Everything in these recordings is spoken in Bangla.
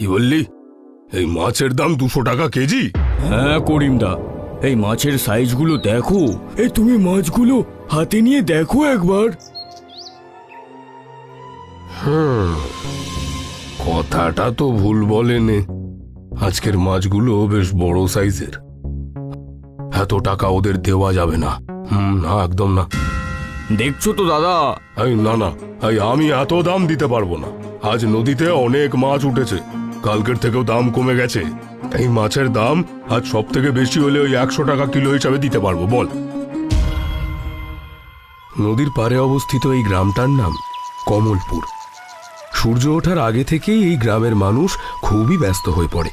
কি বললি? এই মাছের দাম দুশো টাকা কেজি? হ্যাঁ করিমদা। এই মাছের সাইজগুলো দেখো। এই তুমি মাছগুলো হাতে নিয়ে দেখো একবার। কথাটা তো ভুল বলেনে। আজকের মাছগুলো বেশ বড় সাইজের। এত টাকা ওদের দেওয়া যাবে না। হুম না একদম না। দেখছ তো দাদা? এই না না। এই আমি এত দাম দিতে পারব না। আজ নদীতে অনেক মাছ উঠেছে। কালকের থেকেও দাম কমে গেছে। এই মাছের দাম আজ সব থেকে বেশি হলে ওই একশো টাকা কিলো হিসাবে দিতে পারব, বল। নদীর পারে অবস্থিত এই গ্রামটার নাম কমলপুর। সূর্য ওঠার আগে থেকেই এই গ্রামের মানুষ খুবই ব্যস্ত হয়ে পড়ে।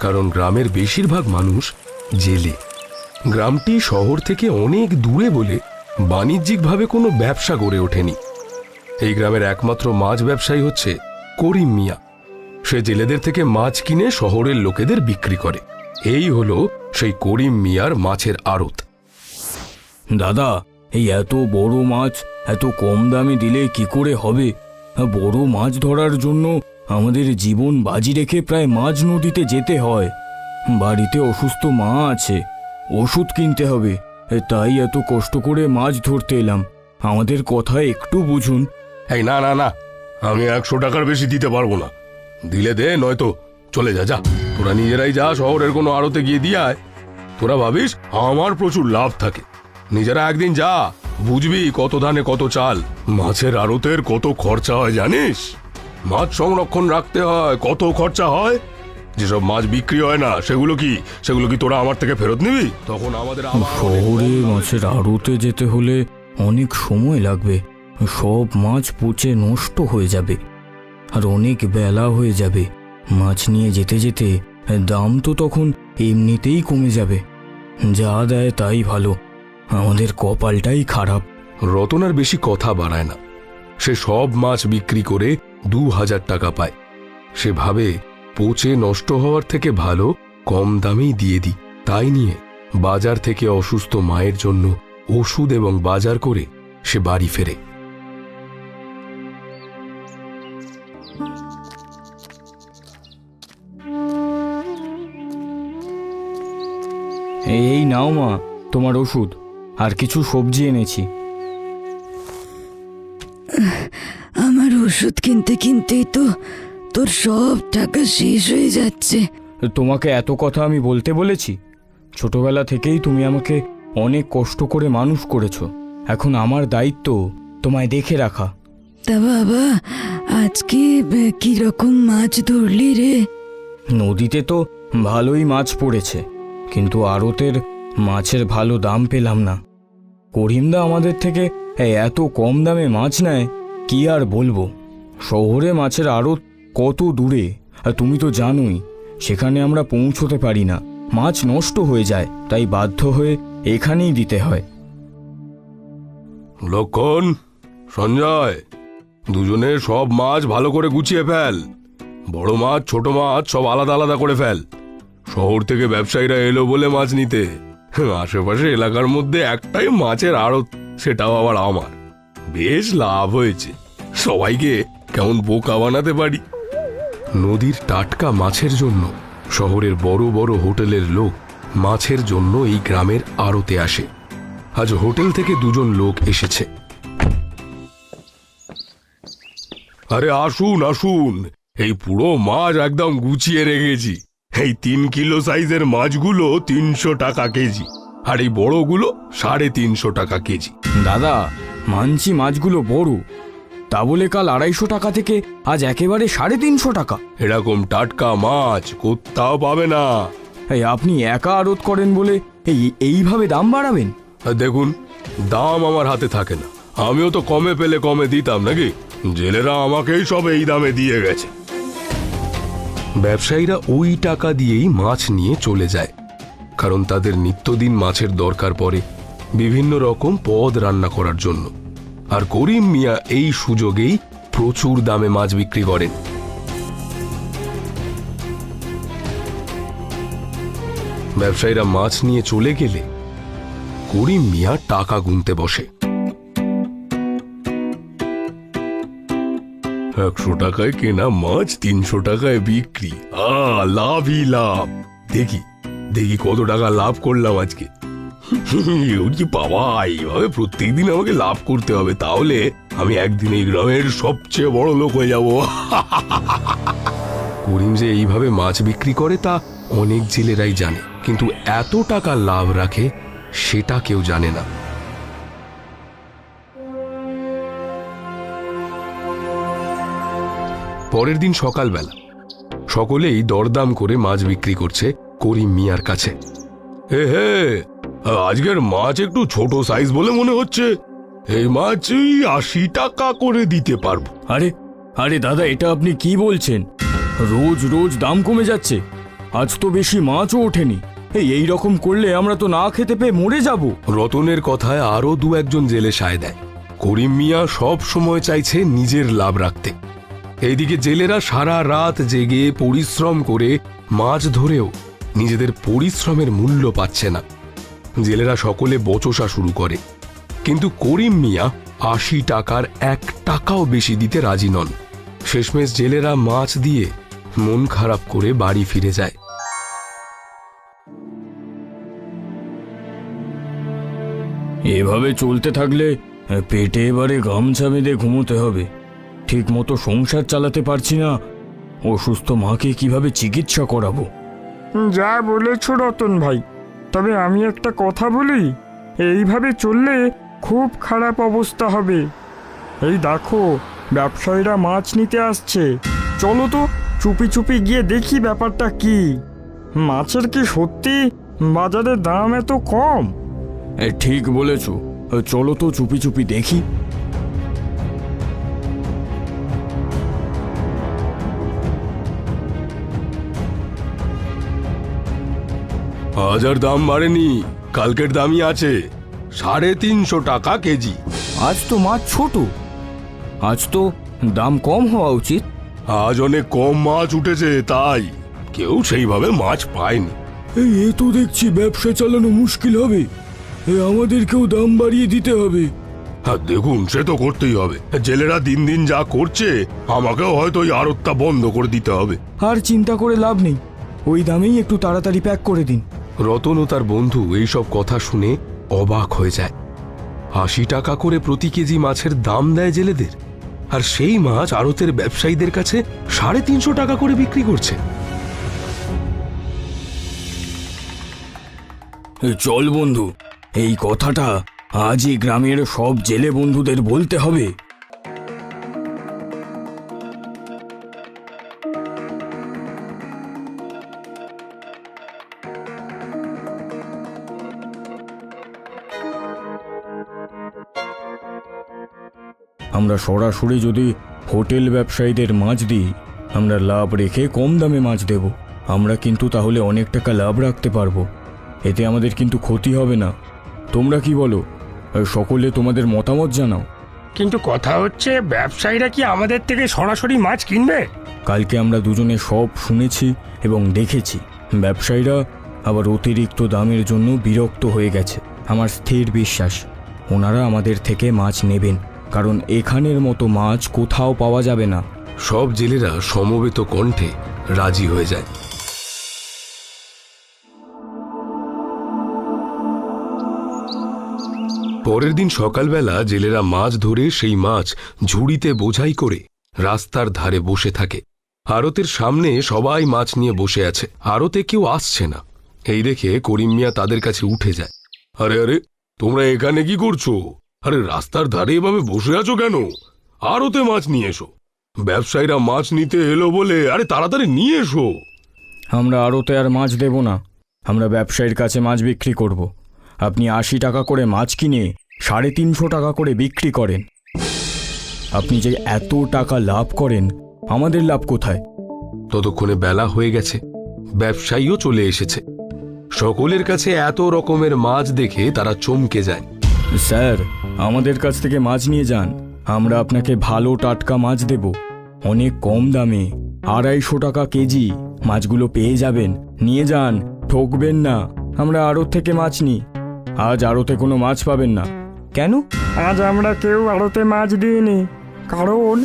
কারণ গ্রামের বেশিরভাগ মানুষ জেলে। গ্রামটি শহর থেকে অনেক দূরে বলে বাণিজ্যিকভাবে কোনো ব্যবসা গড়ে ওঠেনি। এই গ্রামের একমাত্র মাছ ব্যবসায়ী হচ্ছে করিম মিয়া। সে জেলেদের থেকে মাছ কিনে শহরের লোকেদের বিক্রি করে। এই হলো সেই করিম মিয়ার মাছের আড়ত। দাদা এই এত বড় মাছ এত কম দামে দিলে কি করে হবে? বড় মাছ ধরার জন্য আমাদের জীবন বাজি রেখে প্রায় মাছ নদীতে যেতে হয়। বাড়িতে অসুস্থ মা আছে ওষুধ কিনতে হবে। তাই এত কষ্ট করে মাছ ধরতে এলাম। আমাদের কথা একটু বুঝুন। এই না না না আমি একশো টাকার বেশি দিতে পারব না। দিলে দে নয়তো চলে যা যা। তোরা নিজেরাই যা শহরের কোনো আড়তে গিয়ে দিয়ে আয়। তোরা ভাবিস আমার প্রচুর লাভ থাকে। নিজেরা একদিন যা বুঝবি কত ধানে কত চাল মাছের আড়তের কত খরচা হয় জানিস? মাছ সংরক্ষণ রাখতে হয় কত খরচা হয়? যেসব মাছ বিক্রি হয় না সেগুলো কি সেগুলো কি তোরা আমার থেকে ফেরত নিবি? তখন আমাদের শহরে মাছের আড়তে যেতে হলে অনেক সময় লাগবে। সব মাছ পচে নষ্ট হয়ে যাবে। আর অনেক বেলা হয়ে যাবে। মাছ নিয়ে যেতে যেতে দাম তো তখন এমনিতেই কমে যাবে। যা দেয় তাই ভালো। আমাদের কপালটাই খারাপ। রতন আর বেশি কথা বাড়ায় না। সে সব মাছ বিক্রি করে দু হাজার টাকা পায়। সে ভাবে পচে নষ্ট হওয়ার থেকে ভালো কম দামেই দিয়ে দিই। তাই নিয়ে বাজার থেকে অসুস্থ মায়ের জন্য ওষুধ এবং বাজার করে সে বাড়ি ফেরে। নাও মা তোমার ওষুধ। আর কিছু সবজি এনেছি। আমার ওষুধ কিনতে কিনতেই তো তোর সব টাকা শেষ হয়ে যাচ্ছে। তোমাকে এত কথা আমি বলতে বলেছি? ছোটবেলা থেকেই তুমি আমাকে অনেক কষ্ট করে মানুষ করেছ। এখন আমার দায়িত্ব তোমায় দেখে রাখা। তা বাবা আজকে কি রকম মাছ ধরলি রে? নদীতে তো ভালোই মাছ পড়েছে কিন্তু আড়তের মাছের ভালো দাম পেলাম না। করিমদা আমাদের থেকে এত কম দামে মাছ নেয়, কি আর বলব? শহরে মাছের আড়ত কত দূরে? আর তুমি তো জানোই, সেখানে আমরা পৌঁছতে পারি না। মাছ নষ্ট হয়ে যায়, তাই বাধ্য হয়ে এখানেই দিতে হয়। লক্ষণ, সঞ্জয়, দুজনে সব মাছ ভালো করে গুছিয়ে ফেল। বড় মাছ, ছোট মাছ, সব আলাদা আলাদা করে ফেল। শহর থেকে ব্যবসায়ীরা এলো বলে মাছ নিতে। আশেপাশে এলাকার মধ্যে একটাই মাছের আড়ত, সেটাও আবার আমার। বেশ লাভ হয়েছে। সবাইকে কেমন বোকা বানাতে পারি? নদীর টাটকা মাছের জন্য শহরের বড় বড় হোটেলের লোক মাছের জন্য এই গ্রামের আড়তে আসে। আজ হোটেল থেকে দুজন লোক এসেছে। আরে আসুন আসুন। এই পুরো মাছ একদম গুছিয়ে রেখেছি। এই তিন কিলো সাইজের মাছগুলো তিনশো টাকা কেজি। আর এই বড়গুলো সাড়ে তিনশো টাকা কেজি। দাদা মানছি মাছগুলো বড়। তা বলে কাল আড়াইশো টাকা থেকে আজ একেবারে সাড়ে তিনশো টাকা। এরকম টাটকা মাছ কোথাও পাবে না। এই আপনি একা আড়ত করেন বলে এই এইভাবে দাম বাড়াবেন? দেখুন দাম আমার হাতে থাকে না। আমিও তো কমে পেলে কমে দিতাম নাকি? জেলেরা আমাকেই সব এই দামে দিয়ে গেছে। ব্যবসায়ীরা ওই টাকা দিয়েই মাছ নিয়ে চলে যায়। কারণ তাদের নিত্যদিন মাছের দরকার পড়ে বিভিন্ন রকম পদ রান্না করার জন্য। আর করিম মিয়া এই সুযোগেই প্রচুর দামে মাছ বিক্রি করেন। ব্যবসায়ীরা মাছ নিয়ে চলে গেলে করিম মিয়া টাকা গুনতে বসে। একশো টাকায় কেনা মাছ তিনশো টাকায় বিক্রি। আ লাভই লাভ। দেখি দেখি কত টাকা লাভ করলাম আজকে। বাবা, এইভাবে প্রত্যেকদিন আমাকে লাভ করতে হবে, তাহলে আমি একদিন এই গ্রামের সবচেয়ে বড় লোক হয়ে যাব। করিম যে এইভাবে মাছ বিক্রি করে তা অনেক জেলেরাই জানে, কিন্তু এত টাকা লাভ রাখে, সেটা কেউ জানে না। পরের দিন সকালবেলা। সকলেই দরদাম করে মাছ বিক্রি করছে করিম মিয়ার কাছে। হে হে আজকের মাছ একটু ছোট সাইজ বলে মনে হচ্ছে। এই মাছ আশি টাকা করে দিতে পারব। আরে আরে দাদা এটা আপনি কি বলছেন? রোজ রোজ দাম কমে যাচ্ছে। আজ তো বেশি মাছও ওঠেনি। এই রকম করলে আমরা তো না খেতে পেয়ে মরে যাব। রতনের কথায় আরও দু একজন জেলে সায় দেয়। করিম মিয়া সব সময় চাইছে নিজের লাভ রাখতে। এইদিকে জেলেরা সারা রাত জেগে পরিশ্রম করে মাছ ধরেও নিজেদের পরিশ্রমের মূল্য পাচ্ছে না। জেলেরা সকলে বচসা শুরু করে। কিন্তু করিম মিয়া আশি টাকার এক টাকাও বেশি দিতে রাজি নন। শেষমেশ জেলেরা মাছ দিয়ে মন খারাপ করে বাড়ি ফিরে যায়। এভাবে চলতে থাকলে পেটে এবারে গামছা বেঁধে ঘুমোতে হবে। ঠিক মতো সংসার চালাতে পারছি না। অসুস্থ মাকে কীভাবে চিকিৎসা করাবো? যা বলেছ রতন ভাই তবে আমি একটা কথা বলি। এইভাবে চললে খুব খারাপ অবস্থা হবে। এই দেখো ব্যবসায়ীরা মাছ নিতে আসছে। চলো তো চুপি চুপি গিয়ে দেখি ব্যাপারটা কি। মাছের কি সত্যি বাজারে দাম এত কম? এ, ঠিক বলেছ। চলো তো চুপি চুপি দেখি। আজ আর দাম বাড়েনি কালকের দামই আছে সাড়ে তিনশো টাকা কেজি। আজ তো মাছ ছোট। আজ তো দাম কম হওয়া উচিত। আজ অনেক কম মাছ উঠেছে তাই কেউ সেইভাবে মাছ পায়নি। এই এ তো দেখছি ব্যবসা চালানো মুশকিল হবে। এ আমাদেরকেও দাম বাড়িয়ে দিতে হবে। হ্যাঁ দেখুন সে তো করতেই হবে। জেলেরা দিন দিন যা করছে আমাকেও হয়তো ওই আড়তটা বন্ধ করে দিতে হবে। আর চিন্তা করে লাভ নেই। ওই দামেই একটু তাড়াতাড়ি প্যাক করে দিন। রতন ও তার বন্ধু এইসব কথা শুনে অবাক হয়ে যায়। আশি টাকা করে প্রতি কেজি মাছের দাম দেয় জেলেদের, আর সেই মাছ আড়তের ব্যবসায়ীদের কাছে সাড়ে তিনশো টাকা করে বিক্রি করছে। চল বন্ধু, এই কথাটা আজই গ্রামের সব জেলে বন্ধুদের বলতে হবে। আমরা সরাসরি যদি হোটেল ব্যবসায়ীদের মাছ দিই আমরা লাভ রেখে কম দামে মাছ দেব। আমরা কিন্তু তাহলে অনেক টাকা লাভ রাখতে পারব। এতে আমাদের কিন্তু ক্ষতি হবে না। তোমরা কি বলো? সকলে তোমাদের মতামত জানাও। কিন্তু কথা হচ্ছে ব্যবসায়ীরা কি আমাদের থেকে সরাসরি মাছ কিনবে? কালকে আমরা দুজনে সব শুনেছি এবং দেখেছি। ব্যবসায়ীরা আবার অতিরিক্ত দামের জন্য বিরক্ত হয়ে গেছে। আমার স্থির বিশ্বাস ওনারা আমাদের থেকে মাছ নেবেন। কারণ এখানের মতো মাছ কোথাও পাওয়া যাবে না। সব জেলেরা সমবেত কণ্ঠে রাজি হয়ে যায়। পরের দিন সকালবেলা জেলেরা মাছ ধরে সেই মাছ ঝুড়িতে বোঝাই করে রাস্তার ধারে বসে থাকে। আড়তের সামনে সবাই মাছ নিয়ে বসে আছে। আরতে কেউ আসছে না। এই দেখে করিম মিয়া তাদের কাছে উঠে যায়। আরে আরে, তোমরা এখানে কি করছ? আরে রাস্তার ধারে এভাবে বসে আছো কেন? আড়তে মাছ নিয়ে এসো। ব্যবসায়ীরা মাছ নিতে এলো বলে আরে তাড়াতাড়ি নিয়ে এসো। আমরা আড়তে আর মাছ দেব না। আমরা ব্যবসায়ীর কাছে মাছ বিক্রি করব। আপনি আশি টাকা করে মাছ কিনে সাড়ে তিনশো টাকা করে বিক্রি করেন। আপনি যে এত টাকা লাভ করেন আমাদের লাভ কোথায়? ততক্ষণে বেলা হয়ে গেছে। ব্যবসায়ীও চলে এসেছে। সকলের কাছে এত রকমের মাছ দেখে তারা চমকে যায়। স্যার আমাদের কাছ থেকে মাছ নিয়ে যান। আমরা আপনাকে ভালো টাটকা মাছ দেব। অনেক কম দামে। আড়াইশো টাকা কেজি। মাছগুলো পেয়ে যাবেন। নিয়ে যান। ঠকবেন না। আমরা আড়ত থেকে মাছ নিই। আজ আড়তে কোনো মাছ পাবেন না। কেন? আজ আমরা কেউ আড়তে মাছ দিইনি। কারণ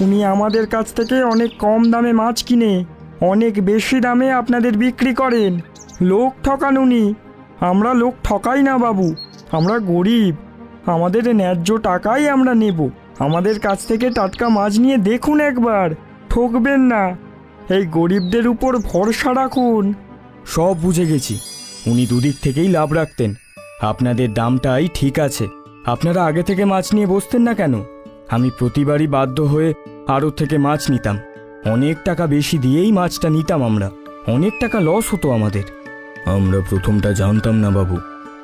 উনি আমাদের কাছ থেকে অনেক কম দামে মাছ কিনে, অনেক বেশি দামে আপনাদের বিক্রি করেন। লোক ঠকান উনি। আমরা লোক ঠকাই না, বাবু। আমরা গরিব। আমাদের ন্যায্য টাকাই আমরা নেব। আমাদের কাছ থেকে টাটকা মাছ নিয়ে দেখুন একবার। ঠকবেন না। এই গরিবদের উপর ভরসা রাখুন। সব বুঝে গেছি। উনি দুদিক থেকেই লাভ রাখতেন। আপনাদের দামটাই ঠিক আছে। আপনারা আগে থেকে মাছ নিয়ে বসতেন না কেন? আমি প্রতিবারই বাধ্য হয়ে আরও থেকে মাছ নিতাম। অনেক টাকা বেশি দিয়েই মাছটা নিতাম আমরা। অনেক টাকা লস হতো আমাদের। আমরা প্রথমটা জানতাম না বাবু।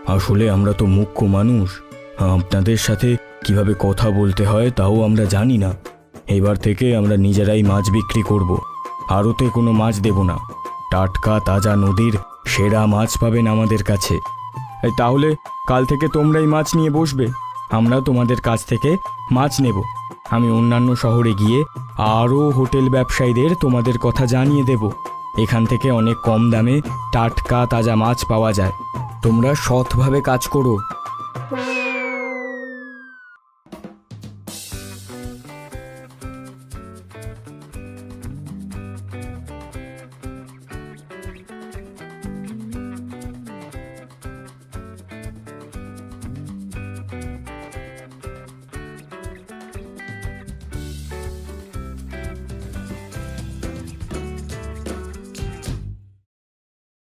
আসলে আমরা তো মুখ্য মানুষ। আপনাদের সাথে কীভাবে কথা বলতে হয় তাও আমরা জানি না। এবার থেকে আমরা নিজেরাই মাছ বিক্রি করব। আড়তে কোনো মাছ দেব না। টাটকা তাজা নদীর সেরা মাছ পাবেন আমাদের কাছে। তাহলে কাল থেকে তোমরাই মাছ নিয়ে বসবে। আমরা তোমাদের কাছ থেকে মাছ নেব। আমি অন্যান্য শহরে গিয়ে আরও হোটেল ব্যবসায়ীদের তোমাদের কথা জানিয়ে দেব। এখান থেকে অনেক কম দামে টাটকা তাজা মাছ পাওয়া যায়। তোমরা সৎভাবে কাজ করো।